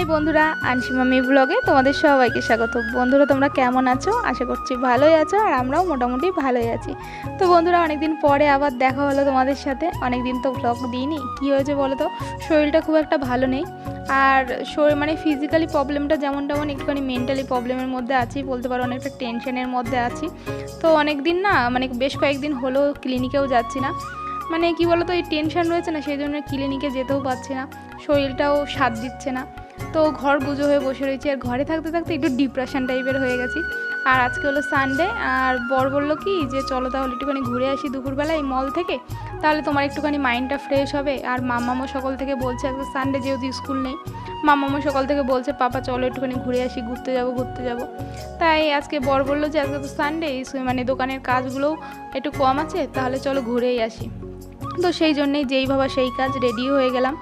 High বন্ধুরা আনসিমামি ব্লগে তোমাদের সবাইকে স্বাগত। বন্ধুরা, তোমরা কেমন আছো? আশা করছি ভালোই আছো আর আমরাও মোটামুটি ভালোই আছি। তো বন্ধুরা, অনেকদিন পরে আবার দেখা হলো তোমাদের সাথে। অনেকদিন তো ব্লগ দিইনি। কী হয়েছে বলো তো শরীরটা খুব একটা ভালো নেই। আর শরীর মানে ফিজিক্যালি প্রবলেমটা যেমন তেমন একটুখানি মেন্টালি প্রবলেমের মধ্যে আছি, বলতে পারো অনেকটা টেনশনের মধ্যে আছি। তো অনেক দিন না মানে বেশ কয়েকদিন হলো ক্লিনিকেও যাচ্ছি না। মানে কি বলতো, এই টেনশন রয়েছে না, সেই জন্য ক্লিনিকে যেতেও পারছি না। শরীরটাও সাথ দিচ্ছে না। তো ঘর গুজো হয়ে বসে রয়েছি আর ঘরে থাকতে থাকতে একটু ডিপ্রেশন টাইপের হয়ে গেছি। আর আজকে হলো সানডে আর বর বলল কি যে, চলো তাহলে একটুখানি ঘুরে আসি দুপুরবেলা এই মল থেকে, তাহলে তোমার একটুখানি মাইন্ডটা ফ্রেশ হবে। আর মামামো সকল থেকে বলছে, আজকে সানডে যেহেতু স্কুল নেই, মামামো সকল থেকে বলছে, পাপা, চলো একটুখানি ঘুরে আসি, ঘুরতে যাব ঘুরতে যাব। তাই আজকে বর বলল যে, আজকে তো সানডে মানে দোকানের কাজগুলোও একটু কম আছে, তাহলে চলো ঘুরেই আসি। তো সেই জন্যেই যেই ভাবা সেই কাজ রেডি হয়ে গেলাম।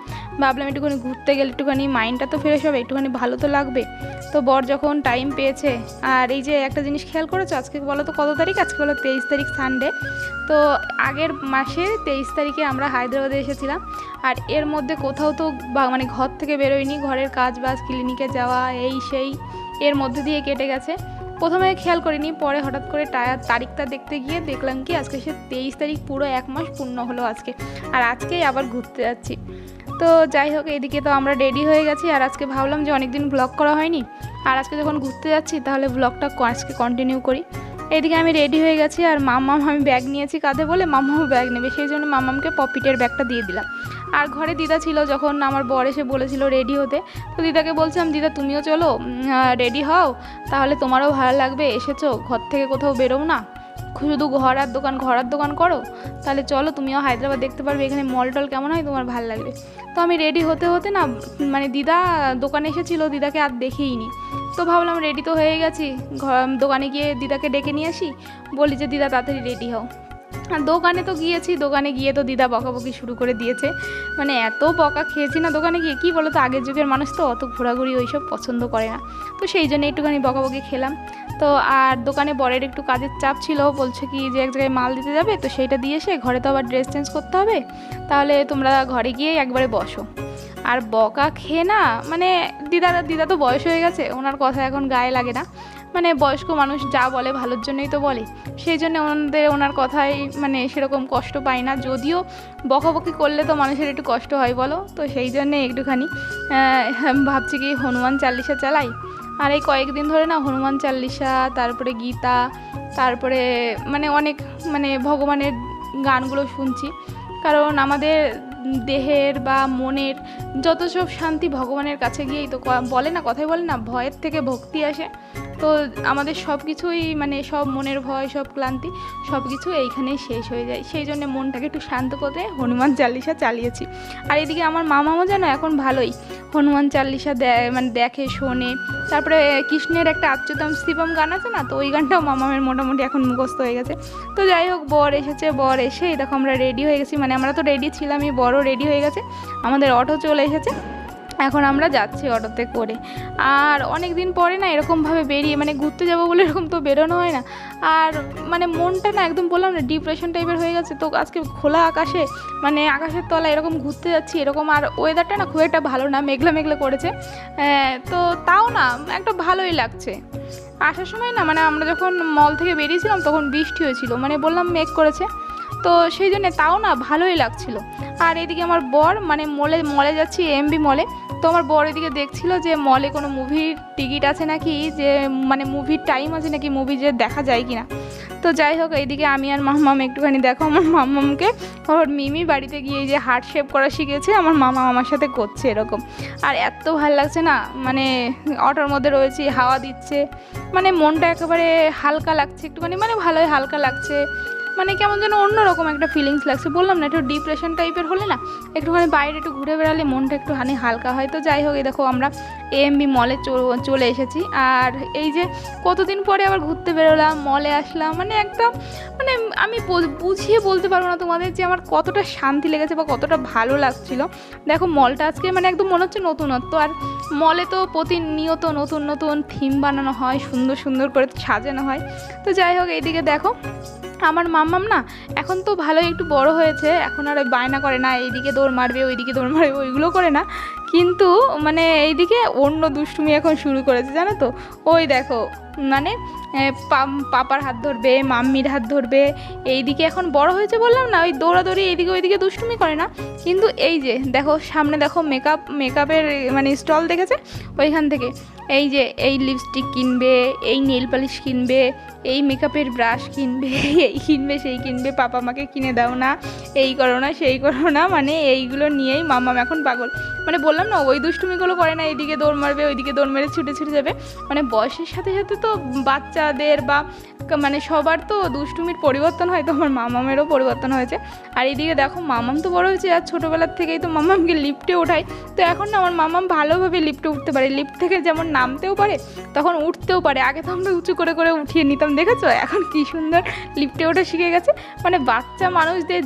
ভাবলাম একটুখানি ঘুরতে গেলে একটুখানি মাইন্ডটা তো ফ্রেশ হবে, একটুখানি ভালো তো লাগবে। তো বর যখন টাইম পেয়েছে, আর এই যে একটা জিনিস খেয়াল করেছ, আজকে বলো তো কত তারিখ? আজকে বলো তেইশ তারিখ সানডে তো আগের মাসে তেইশ তারিখে আমরা হায়দ্রাবাদে এসেছিলাম, আর এর মধ্যে কোথাও তো মানে ঘর থেকে বেরোয়নি, ঘরের কাজ বাজ ক্লিনিকে যাওয়া, এই সেই, এর মধ্যে দিয়ে কেটে গেছে। প্রথমে খেয়াল করিনি, পরে হঠাৎ করে টায়ার তারিখটা দেখতে গিয়ে দেখলাম কি, আজকে সে তেইশ তারিখ পুরো এক মাস পূর্ণ হলো আজকে। আর আজকেই আবার ঘুরতে যাচ্ছি। তো যাই হোক, এদিকে তো আমরা রেডি হয়ে গেছি। আর আজকে ভাবলাম যে অনেকদিন ব্লগ করা হয়নি। আর আজকে যখন ঘুরতে যাচ্ছি, তাহলে ব্লগটা আজকে কন্টিনিউ করি। এদিকে আমি রেডি হয়ে গেছি, আর মাম্মাম আমি ব্যাগ নিয়েছি কাঁধে বলে মাম্মামও ব্যাগ নেবে। সেই জন্য মাম্মামকে পপিটের ব্যাগটা দিয়ে দিলাম। আর ঘরে দিদা ছিল যখন আমার বর এসে বলেছিল রেডি হতে, তো দিদাকে বলছিলাম, দিদা, তুমিও চলো রেডি হও, তাহলে তোমারও ভালো লাগবে, এসেছ, ঘর থেকে কোথাও বেরোও না, শুধু ঘর আর দোকান ঘর আর দোকান করো, তাহলে চলো, তুমিও হায়দ্রাবাদ দেখতে পারবে, এখানে মল টল কেমন হয়, তোমার ভালো লাগবে। তো আমি রেডি হতে হতে না মানে দিদা দোকানে এসেছিল, দিদাকে আর দেখেইনি তো ভাবলাম রেডি তো হয়ে গেছি ঘর দোকানে গিয়ে দিদাকে ডেকে নিয়ে আসি, বলি যে, দিদা, তাড়াতাড়ি রেডি হও। দোকানে তো গিয়েছি, দোকানে গিয়ে তো দিদা বকাবকি শুরু করে দিয়েছে। মানে এত বকা খেয়েছি না, দোকানে গিয়ে কী বলো তো আগের যুগের মানুষ তো অত ঘোরাঘুরি ওইসব পছন্দ করে না। তো সেই জন্য একটুখানি বকাবকি খেলাম। তো আর দোকানে বরের একটু কাজের চাপ ছিল বলছে কি যে এক জায়গায় মাল দিতে যাবে, তো সেইটা দিয়ে এসে ঘরে তো আবার ড্রেস চেঞ্জ করতে হবে। তাহলে তোমরা ঘরে গিয়ে একবারে বসো। আর বকা খেয়ে না মানে দিদার, দিদা তো বয়স হয়ে গেছে, ওনার কথা এখন গায়ে লাগে না। মানে বয়স্ক মানুষ যা বলে ভালোর জন্যই তো বলে। সেই জন্য ওনাদের, ওনার কথাই মানে সেরকম কষ্ট পাই না। যদিও বকাবকি করলে তো মানুষের একটু কষ্ট হয় বলো? তো সেই জন্যে একটুখানি ভাবছি কি হনুমান চাল্লিশা চালাই। আর এই কয়েকদিন ধরে না হনুমান চাল্লিশা, তারপরে গীতা, তারপরে মানে অনেক মানে ভগবানের গানগুলো শুনছি। কারণ আমাদের দেহের বা মনের যত সব শান্তি ভগবানের কাছে গিয়েই তো বলে না, কথাই বলে না, ভয়ের থেকে ভক্তি আসে। তো আমাদের সব কিছুই মানে সব মনের ভয়, সব ক্লান্তি সব কিছু এইখানেই শেষ হয়ে যায়। সেই জন্য মনটাকে একটু শান্ত করতে হনুমান চাল্লিশা চালিয়েছি। আর এদিকে আমার মামাও যেন এখন ভালোই। হনুমান চাল্লিশা দে- মানে দেখে, শোনে। তারপরে কৃষ্ণের একটা আচ্যুতম শিবম গান আছে না, তো ওই গানটাও মামামের মোটামুটি এখন মুখস্থ হয়ে গেছে। তো যাই হোক, বর এসেছে, বর এসে দেখো আমরা রেডি হয়ে গেছি। মানে আমরা তো রেডি ছিলামই বড়ও রেডি হয়ে গেছে। আমাদের অটো চলে এসেছে। এখন আমরা যাচ্ছি অটোতে করে। আর অনেক দিন পরে না এরকমভাবে বেরিয়ে মানে ঘুরতে যাব বলে এরকম তো বেরোনো হয় না। আর মানে মনটা না একদম বললাম না ডিপ্রেশন টাইপের হয়ে গেছে। তো আজকে খোলা আকাশে মানে আকাশের তলা এরকম ঘুরতে যাচ্ছি এরকম আর ওয়েদারটা না খুব একটা ভালো না মেঘলা মেঘলা করেছে। আহ, তো তাও না একটা ভালোই লাগছে। আসার সময় না মানে আমরা যখন মল থেকে বেরিয়েছিলাম তখন বৃষ্টি হয়েছিল মানে বললাম মেঘ করেছে। তো সেই জন্যে তাও না ভালোই লাগছিল। আর এদিকে আমার বর মানে মলে মলে যাচ্ছি এমবি মলে তো আমার বর এদিকে দেখছিল যে মলে কোনো মুভির টিকিট আছে নাকি, যে মানে মুভির টাইম আছে নাকি মুভি যে দেখা যায় কি না তো যাই হোক এইদিকে আমি আর মাম্মাম একটুখানি দেখো, আমার মাম্মামকে ওর মিমি বাড়িতে গিয়ে যে হার্ট শেপ করা শিখেছে, আমার মামা আমার সাথে করছে এরকম। আর এত ভালো লাগছে না মানে অটোর মধ্যে রয়েছি, হাওয়া দিচ্ছে। মানে মনটা একেবারে হালকা লাগছে, একটুখানি মানে ভালোই হালকা লাগছে। মানে কেমন যেন অন্যরকম একটা ফিলিংস লাগছে। বললাম না, একটু ডিপ্রেশন টাইপের হলে না, একটুখানি বাইরে একটু ঘুরে বেড়ালে মনটা একটু হানি হালকা হয়। তো যাই হোক, এই দেখো আমরা এএমবি মলে চলে এসেছি। আর এই যে কতদিন পরে আবার ঘুরতে বেরোলাম মলে আসলাম মানে একদম মানে আমি বুঝিয়ে বলতে পারব না তোমাদের যে আমার কতটা শান্তি লেগেছে বা কতটা ভালো লাগছিল। দেখো মলটা আজকে মানে একদম মনে হচ্ছে নতুনত্ব। আর মলে তো প্রতিনিয়ত নতুন নতুন থিম বানানো হয়, সুন্দর সুন্দর করে সাজানো হয়। তো যাই হোক, এইদিকে দেখো আমার মাম্মাম না, এখন তো ভালোই একটু বড় হয়েছে, এখন আর ওই বায়না করে না, এইদিকে দৌড় মারবে, ওইদিকে দৌড় মারবে, ওইগুলো করে না। কিন্তু মানে এইদিকে অন্য দুষ্টুমি এখন শুরু করেছে, জানো তো? ওই দেখো মানে পাপার হাত ধরবে, মাম্মির হাত ধরবে, এইদিকে এখন বড় হয়েছে বললাম না, ওই দৌড়াদৌড়ি এইদিকে ওইদিকে দুষ্টুমি করে না। কিন্তু এই যে, দেখো, সামনে দেখো মেকআপ মেকআপের মানে স্টল দেখেছে, ওইখান থেকে। এই যে, এই লিপস্টিক কিনবে, এই নেল পালিশ কিনবে, এই মেকআপের ব্রাশ কিনবে, এই কিনবে, সেই কিনবে, পাপা মাকে কিনে দাও না, এই করো না, সেই করো না মানে এইগুলো নিয়েই মামাম এখন পাগল। মানে বললাম না, ওই দুষ্টুমিগুলো করে না এইদিকে দৌড় মারবে, ওইদিকে দৌড় মেরে ছুটে ছুটে যাবে। মানে বয়সের সাথে সাথে তো বাচ্চাদের বা মানে সবার তো দুষ্টুমির পরিবর্তন হয়, তো আমার মামামেরও পরিবর্তন হয়েছে। আর এদিকে দেখো, মামাম তো বড় হয়েছে, আর ছোটোবেলার থেকেই তো মামামকে লিফটে ওঠাই তো এখন না আমার মামাম ভালোভাবে লিফটে উঠতে পারে। লিফট থেকে যেমন নামতেও পারে, তখন উঠতেও পারে। আগে তো আমরা উঁচু করে করে উঠিয়ে নিতাম, দেখেছ? এখন কি সুন্দর লিফটে ওঠা শিখে গেছে। মানে বাচ্চা মানুষদের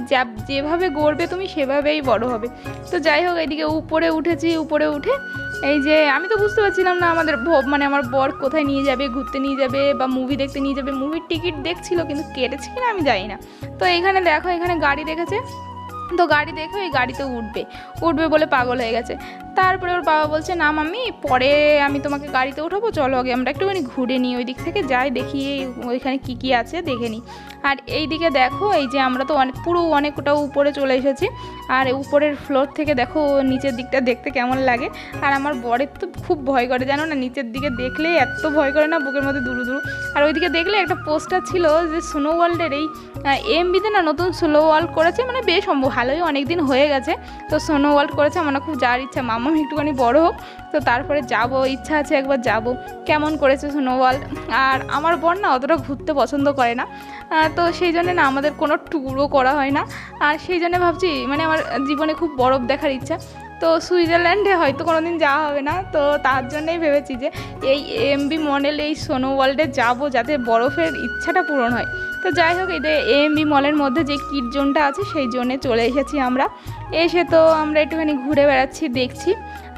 যেভাবে গড়বে তুমি সেভাবেই বড় হবে। তো যাই হোক, এদিকে উপরে উঠেছি, উপরে উঠে। এই যে, আমি তো বুঝতে পারছিলাম না আমাদের মানে আমার বর কোথায় নিয়ে যাবে, ঘুরতে নিয়ে যাবে বা মুভি দেখতে নিয়ে যাবে। মুভির টিকিট দেখছিল, কিন্তু কেটেছে কিনা আমি জানি না। তো এখানে দেখো, এখানে গাড়ি দেখেছে। তো গাড়ি দেখে ওই গাড়িতে উঠবে। উঠবে বলে পাগল হয়ে গেছে। তারপরে ওর বাবা বলছে না মাম্মি পরে আমি তোমাকে গাড়িতে উঠাবো, চলো আগে আমরা একটুখানি ঘুরে নিই ওই দিক থেকে, যাই দেখি ওইখানে কি কি আছে, দেখে নিই। আর এই দিকে দেখো, এই যে আমরা তো অনেক, পুরো অনেকটা উপরে চলে এসেছি, আর উপরের ফ্লোর থেকে দেখো নিচের দিকটা দেখতে কেমন লাগে। আর আমার বরের তো খুব ভয় করে, জানো না, নিচের দিকে দেখলে এত ভয় করে না, বুকের মধ্যে দুরু দুরু। আর ওইদিকে দেখলে একটা পোস্টার ছিল যে স্নো ওয়ার্ল্ডের এই এম এমবিতে না নতুন স্নো ওয়ার্ল্ড করেছে মানে বেশ ভালোই অনেক দিন হয়ে গেছে। তো স্নো ওয়ার্ল্ড করেছে, আমার খুব যাওয়ার ইচ্ছা, মামা একটুখানি বড় হোক, তো তারপরে যাব, ইচ্ছা আছে একবার যাব। কেমন করেছে স্নো ওয়ার্ল্ড আর আমার বর না অতটা ঘুরতে পছন্দ করে না। তো সেই জন্য না আমাদের কোনো ট্যুরও করা হয় না। আর সেই জন্য ভাবছি মানে আমার জীবনে খুব বরফ দেখার ইচ্ছা। তো সুইজারল্যান্ডে হয়তো কোনো দিন যাওয়া হবে না। তো তার জন্যই ভেবেছি যে এই এমবি মডেল এই সোনো ওয়ার্ল্ডে যাব যাতে বরফের ইচ্ছাটা পূরণ হয়। তো যাই হোক, এই যে এমবি মলের মধ্যে যে কিট জোনটা আছে, সেই জোনে চলে এসেছি আমরা। এসে তো আমরা একটুখানি ঘুরে বেড়াচ্ছি, দেখছি।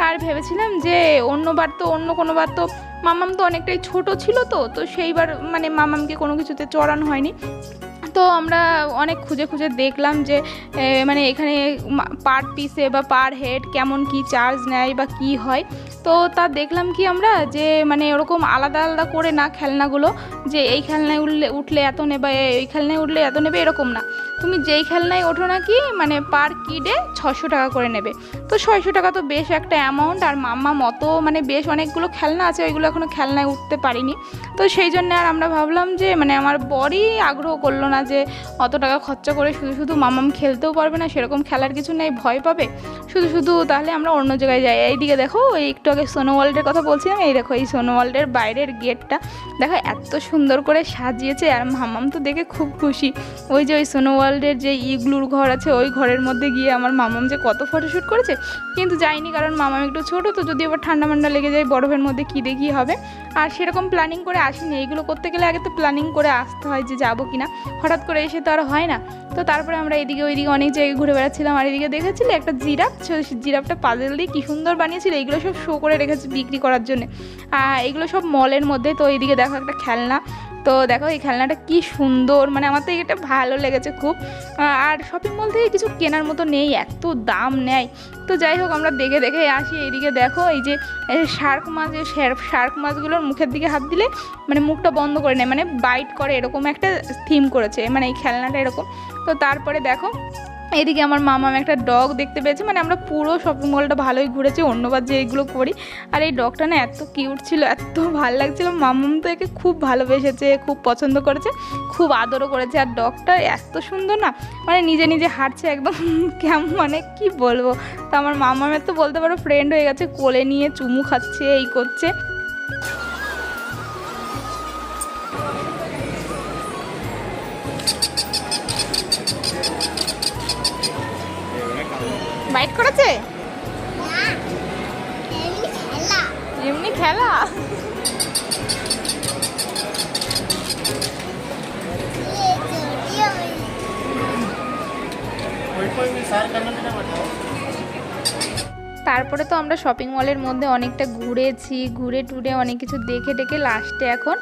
আর ভেবেছিলাম যে অন্যবার তো, অন্য কোনোবার তো মামাম তো অনেকটাই ছোট ছিল তো তো সেইবার মানে মামামকে কোনো কিছুতে চড়ানো হয়নি। তো আমরা অনেক খুঁজে খুঁজে দেখলাম যে মানে এখানে পার পিসে বা পার হেড কেমন কি চার্জ নেয় বা কি হয়। তো তা দেখলাম কি আমরা যে মানে ওরকম আলাদা আলাদা করে না খেলনাগুলো, যে এই খেলনায় উঠলে উঠলে এত নেবে, এই খেলনায় উঠলে এত নেবে এরকম না। তুমি যেই খেলনায় ওঠো না কি মানে পার কিডে ছশো টাকা করে নেবে। তো ছয়শো টাকা তো বেশ একটা অ্যামাউন্ট আর মাম্মা মতো মানে বেশ অনেকগুলো খেলনা আছে, ওইগুলো এখনও খেলনায় উঠতে পারিনি। তো সেই জন্য আর আমরা ভাবলাম যে মানে আমার বরই আগ্রহ করল না যে, অত টাকা খরচা করে শুধু শুধু মামাম খেলতেও পারবে না, সেরকম খেলার কিছু নেই, ভয় পাবে। শুধু শুধু তাহলে আমরা অন্য জায়গায় যাই। এইদিকে দেখো, এই একটু আগে সোনো ওয়ার্ল্ডের কথা বলছিলাম, এই দেখো, এই সোনো ওয়ার্ল্ডের বাইরের গেটটা। দেখো, এত সুন্দর করে সাজিয়েছে, আর মামাম তো দেখে খুব খুশি। ওই যে ওই সোনো ওয়ার্ল্ডের যে ইগলুর ঘর আছে, ওই ঘরের মধ্যে গিয়ে আমার মামাম যে কত ফটোশ্যুট করেছে, কিন্তু যাইনি কারণ মামাম একটু ছোটো, তো যদি আবার ঠান্ডা মান্ডা লেগে যায় বরফের মধ্যে কী দেখি হবে? আর সেরকম প্ল্যানিং করে আসিনি। এইগুলো করতে গেলে আগে তো প্ল্যানিং করে আসতে হয় যে যাব কিনা। হঠাৎ করে এসে তো আর হয় না। তো তারপরে আমরা এদিকে ওইদিকে অনেক জায়গায় ঘুরে বেড়াচ্ছিলাম। আর এদিকে দেখেছিলে একটা জিরাফ? জিরাফটা পাজেল দিয়ে কী সুন্দর বানিয়েছিল। এইগুলো সব শো করে রেখেছে বিক্রি করার জন্য। এগুলো সব মলের মধ্যে। তো এইদিকে দেখো একটা খেলনা। তো দেখো এই খেলনাটা কি সুন্দর মানে আমার তো এটা ভালো লেগেছে খুব। আর শপিং মল থেকে কিছু কেনার মতো নেই, এত দাম নেয়। তো যাই হোক, আমরা দেখে দেখে আসি এইদিকে। দেখো এই যে শার্ক মাছ শার্ক মাছগুলোর মুখের দিকে হাত দিলে মানে মুখটা বন্ধ করে নেয় মানে বাইট করে, এরকম একটা থিম করেছে মানে এই খেলনাটা এরকম। তো তারপরে দেখো এদিকে আমার মামা একটা ডগ দেখতে পেয়েছে মানে আমরা পুরো শপিং মলটা ভালোই ঘুরেছি, অন্যবার যে এইগুলো করি। আর এই ডগটা না এত কিউট ছিল, এত ভালো লাগছিল। মামাম তো একে খুব ভালোবেসেছে, খুব পছন্দ করেছে, খুব আদরও করেছে। আর ডগটা এত সুন্দর না মানে নিজে নিজে হাঁটছে একদম, কেমন মানে কি বলব? তো আমার মামামের তো বলতে পারো ফ্রেন্ড হয়ে গেছে, কোলে নিয়ে চুমু খাচ্ছে, এই করছে। বাইট করেছে? এমনি খেলা? তারপরে তো আমরা শপিং মলের মধ্যে অনেকটা ঘুরেছি, ঘুরে টুরে অনেক কিছু দেখে টেকে লাস্টে এখন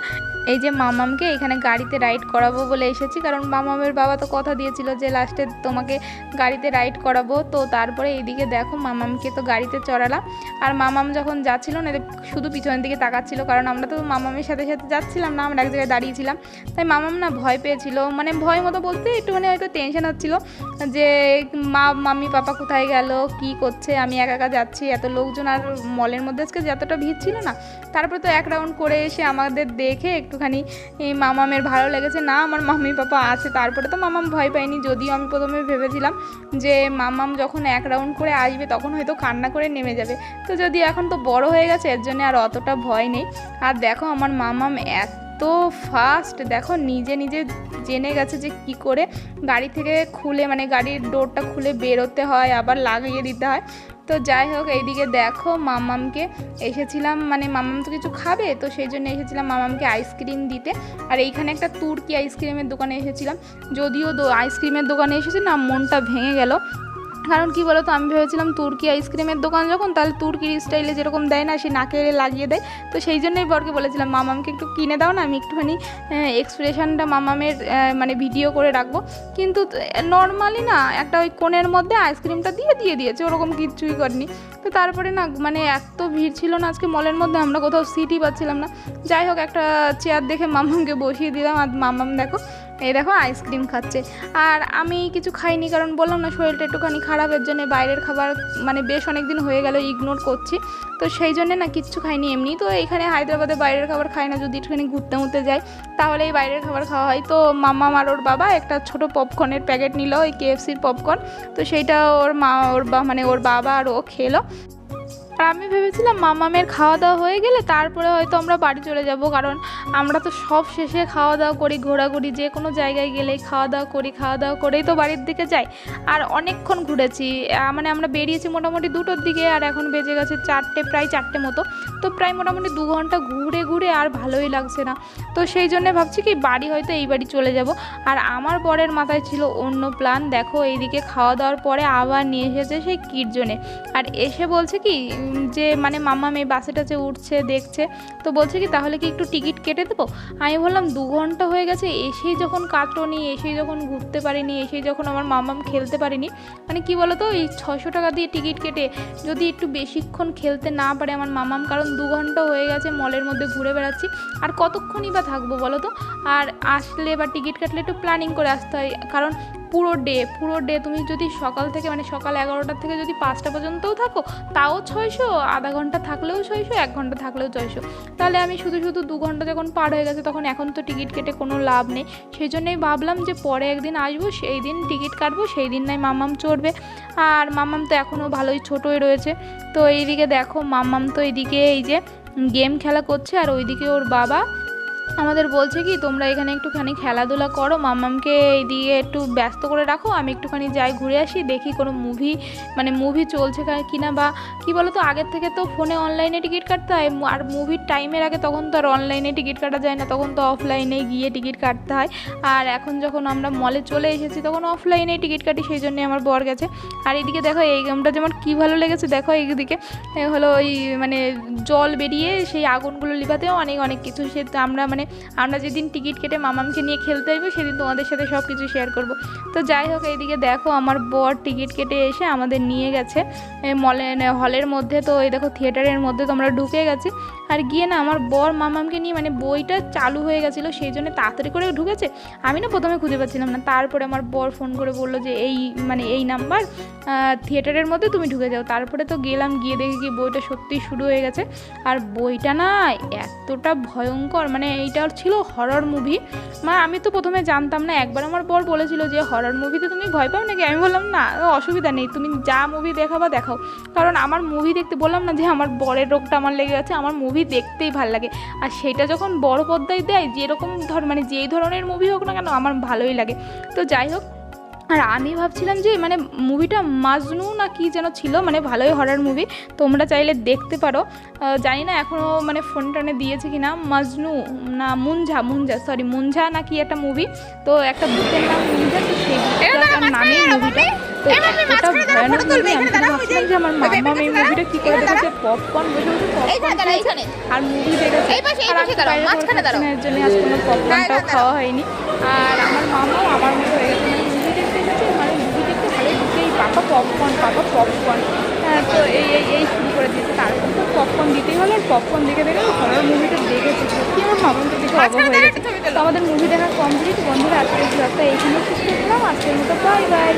এই যে মামামকে এখানে গাড়িতে রাইড করাবো বলে এসেছি, কারণ মামামের বাবা তো কথা দিয়েছিল যে লাস্টে তোমাকে গাড়িতে রাইড করাবো। তো তারপরে এইদিকে দেখো মামামকে তো গাড়িতে চড়ালাম। আর মামাম যখন যাচ্ছিল না শুধু পিছনের দিকে তাকাচ্ছিল, কারণ আমরা তো মামামের সাথে সাথে যাচ্ছিলাম না, আমরা এক জায়গায় দাঁড়িয়েছিলাম। তাই মামাম না ভয় পেয়েছিল মানে ভয় মতো বলতে একটুখানি হয়তো টেনশন হচ্ছিল যে মা, মাম্মি, পাপা কোথায় গেল, কি করছে, আমি একা একা যাচ্ছি, এত লোকজন আর মলের মধ্যে আজকে যতটা ভিড় ছিল না। তারপরে তো এক রাউন্ড করে এসে আমাদের দেখে একটুখানি মামামের ভালো লেগেছে। না, আমার মামি পাপা আছে, তারপরে তো মামাম ভয় পায়নি। যদিও আমি প্রথমে ভেবেছিলাম যে মামাম যখন এক রাউন্ড করে আসবে, তখন হয়তো কান্না করে নেমে যাবে। তো যদি এখন তো বড় হয়ে গেছে, এর জন্য আর অতটা ভয় নেই। আর দেখো, আমার মামাম এত ফাস্ট দেখো, নিজে নিজে জেনে গেছে যে কি করে গাড়ি থেকে খুলে মানে গাড়ির ডোরটা খুলে বেরোতে হয়, আবার লাগিয়ে দিতে হয়। তো যাই হোক, এইদিকে দেখো মামামকে এসেছিলাম মানে মামাম তো কিছু খাবে, তো সেই জন্য এসেছিলাম মামামকে আইসক্রিম দিতে। আর এইখানে একটা তুর্কি আইসক্রিমের দোকানে এসেছিলাম, যদিও আইসক্রিমের দোকানে এসেছে না, মনটা ভেঙে গেল। কারণ কি বলতো, আমি ভেবেছিলাম তুর্কি আইসক্রিমের দোকান যখন, তাহলে তুর্কির স্টাইলে যেরকম দেয় না, সে নাকে লাগিয়ে দেয়। তো সেই জন্যই বরকে বলেছিলাম মামামকে একটু কিনে দাও না, আমি একটুখানি এক্সপ্রেশনটা মামামের মানে ভিডিও করে রাখব। কিন্তু নর্মালি না, একটা ওই কোণের মধ্যে আইসক্রিমটা দিয়ে দিয়ে দিয়েছে, ওরকম কিচ্ছুই করেনি। তো তারপরে না মানে এত ভিড় ছিল না আজকে মলের মধ্যে, আমরা কোথাও সিটই পাচ্ছিলাম না। যাই হোক, একটা চেয়ার দেখে মামামকে বসিয়ে দিলাম, আর মামাম দেখো এই দেখো আইসক্রিম খাচ্ছে। আর আমি কিছু খাইনি, কারণ বললাম না শরীরটা একটুখানি খারাপের জন্য বাইরের খাবার মানে বেশ অনেক দিন হয়ে গেল ইগনোর করছি। তো সেই জন্যে না কিচ্ছু খাইনি এমনি। তো এখানে হায়দ্রাবাদে বাইরের খাবার খাই না, যদি একটুখানি ঘুরতে ঘুরতে যাই, তাহলে এই বাইরের খাবার খাওয়া হয়। তো মাম্মা আর ওর বাবা একটা ছোট পপকর্নের প্যাকেট নিল, ওই কেএফসির পপকর্ন তো সেইটা ওর মা, ওর বা মানে ওর বাবা আর ও খেলো। আর আমি ভেবেছিলাম, মামামের খাওয়া দাওয়া হয়ে গেলে তারপরে হয়তো আমরা বাড়ি চলে যাব। কারণ আমরা তো সব শেষে খাওয়া দাওয়া করি, ঘোরাঘুরি, যে কোনো জায়গায় গেলেই খাওয়া দাওয়া করি খাওয়া দাওয়া করেই তো বাড়ির দিকে যাই। আর অনেকক্ষণ ঘুরেছি। মানে আমরা বেরিয়েছি মোটামুটি দুটোর দিকে, আর এখন বেজে গেছে চারটে, প্রায় চারটে মতো। তো প্রায় মোটামুটি দু ঘণ্টা ঘুরে ঘুরে আর ভালোই লাগছে না। তো সেই জন্য ভাবছি কি বাড়ি হয়তো এই বাড়ি চলে যাব। আর আমার বরের মাথায় ছিল অন্য প্ল্যান। দেখো এইদিকে খাওয়া দাওয়ার পরে আবার নিয়ে এসেছে সেই কিটজনে আর এসে বলছে কি যে মানে মামা মেয়ে বাসে টাসে উঠছে, দেখছে। তো বলছে কি, তাহলে কি একটু টিকিট কেটে দেবো? আমি বললাম, দু ঘণ্টা হয়ে গেছে, এসেই যখন কাটনি, এসেই যখন ঘুরতে পারিনি, এসেই যখন আমার মামাম খেলতে পারিনি মানে কি বলতো, এই ছশো টাকা দিয়ে টিকিট কেটে যদি একটু বেশিক্ষণ খেলতে না পারে আমার মামাম কারণ দু ঘণ্টা হয়ে গেছে মলের মধ্যে ঘুরে বেড়াচ্ছি। আর কতক্ষণই বা থাকব বলো তো? আর আসলে বা টিকিট কাটলে একটু প্ল্যানিং করে আসতে হয়। কারণ পুরো ডে পুরো ডে তুমি যদি সকাল থেকে মানে সকাল এগারোটার থেকে যদি পাঁচটা পর্যন্তও থাকো, তাও ছয়শো, আধা ঘণ্টা থাকলেও ছয়শো, এক ঘণ্টা থাকলেও ছয়শো। তাহলে আমি শুধু শুধু দু ঘণ্টা যখন পার হয়ে গেছে, তখন এখন তো টিকিট কেটে কোনো লাভ নেই। সেই জন্যই ভাবলাম যে পরে একদিন আসব, সেই দিন টিকিট কাটবো, সেই দিন নয় মামাম চড়বে। আর মামাম তো এখনও ভালোই ছোটোই রয়েছে। তো এইদিকে দেখো, মামাম তো এইদিকে এই যে, গেম খেলা করছে, আর ওইদিকে ওর বাবা আমাদের বলছে কি, তোমরা এখানে একটুখানি খেলাধুলা করো মামামকে এইদিকে একটু ব্যস্ত করে রাখো, আমি একটুখানি যাই ঘুরে আসি, দেখি কোনো মুভি মানে মুভি চলছে কি না বা কি বলো তো আগের থেকে তো ফোনে অনলাইনে টিকিট কাটতে হয়, আর মুভির টাইমের আগে তখন তো আর অনলাইনে টিকিট কাটা যায় না, তখন তো অফলাইনে গিয়ে টিকিট কাটতে হয়। আর এখন যখন আমরা মলে চলে এসেছি, তখন অফলাইনে টিকিট কাটি, সেই জন্যে আমার বর গেছে। আর এদিকে দেখো, এই গেমটা যেমন কী ভালো লেগেছে, দেখো এইদিকে হলো ওই মানে জল বেরিয়ে সেই আগুনগুলো লিভাতেও অনেক অনেক কিছু, সে আমরা মানে আমরা যেদিন টিকিট কেটে মামামকে নিয়ে খেলতে আসব, সেদিন তোমাদের সাথে সব কিছু শেয়ার করব। তো যাই হোক, এইদিকে দেখো আমার বর টিকিট কেটে এসে আমাদের নিয়ে গেছে মলে হলের মধ্যে। তো এই দেখো থিয়েটারের মধ্যে তোমরা ঢুকে গেছি। আর গিয়ে না আমার বর মামামকে নিয়ে মানে বইটা চালু হয়ে গেছিল, সেই জন্য তাড়াতাড়ি করে ঢুকেছে। আমি না প্রথমে খুঁজে পাচ্ছিলাম না। তারপরে আমার বর ফোন করে বলল যে, এই মানে এই নাম্বার থিয়েটারের মধ্যে তুমি ঢুকে যাও। তারপরে তো গেলাম, গিয়ে দেখি কি বইটা সত্যিই শুরু হয়ে গেছে। আর বইটা না এতটা ভয়ঙ্কর মানে এইটা ছিল হরর মুভি মানে আমি তো প্রথমে জানতাম না, একবার আমার বর বলেছিল যে হরর মুভিতে তুমি ভয় পাও নাকি? আমি বললাম, না অসুবিধা নেই, তুমি যা মুভি দেখাবা, দেখাও। কারণ আমার মুভি দেখতে বললাম না যে আমার বরের রোগটা আমার লেগে গেছে আমার মুভি দেখতেই ভালো লাগে। আর সেটা যখন বড় পর্দায় দেয়, যেরকম ধর মানে যেই ধরনের মুভি হোক না কেন, আমার ভালোই লাগে। তো যাই হোক আর আমি ভাবছিলাম যে মানে মুভিটা মাজনু না কি যেন ছিল মানে ভালোই হরার মুভি তোমরা চাইলে দেখতে পারো। জানি না এখনও মানে ফোন টানে দিয়েছে কি না মাজনু না মুনঝা মুনঝা সরি মুনঝা না কি একটা মুভি তো একটা বুকের নাম মুনঝা তো সেই নামেই মুভিটা তো এতটা ভয়ানক মুভি আমি ভাবছিলাম যে আমার এই মুভিটা কি করে দেখেছে পপকর্ন বসে বসে পপকর্ন আর মুভি দেখেছে। আর আমি বাইরে এর জন্য পপকর্নটাও খাওয়া হয়নি। আর আমার মামাও আমার মতো হয়ে গেছে মানে মুভি দেখতে গেছে মানে মুভি দেখতে ভালো ঢুকেই পাপা পপকর্ন পাপা পপকর্ন হ্যাঁ তো এই এই এই শুরু করে দিয়েছে তারপর তো পপকর্ন দিতেই হলো আর পপকর্ন দেখে দেখে হরর মুভিটা দেখেছি। সত্যি আমার মামাকে দেখে অবাক হয়ে গেছে। তো আমাদের মুভি দেখার কমপ্লিট, বন্ধুরা আজকে ব্লগটা এইখানে শেষ করলাম। আজকের মতো বাই বাই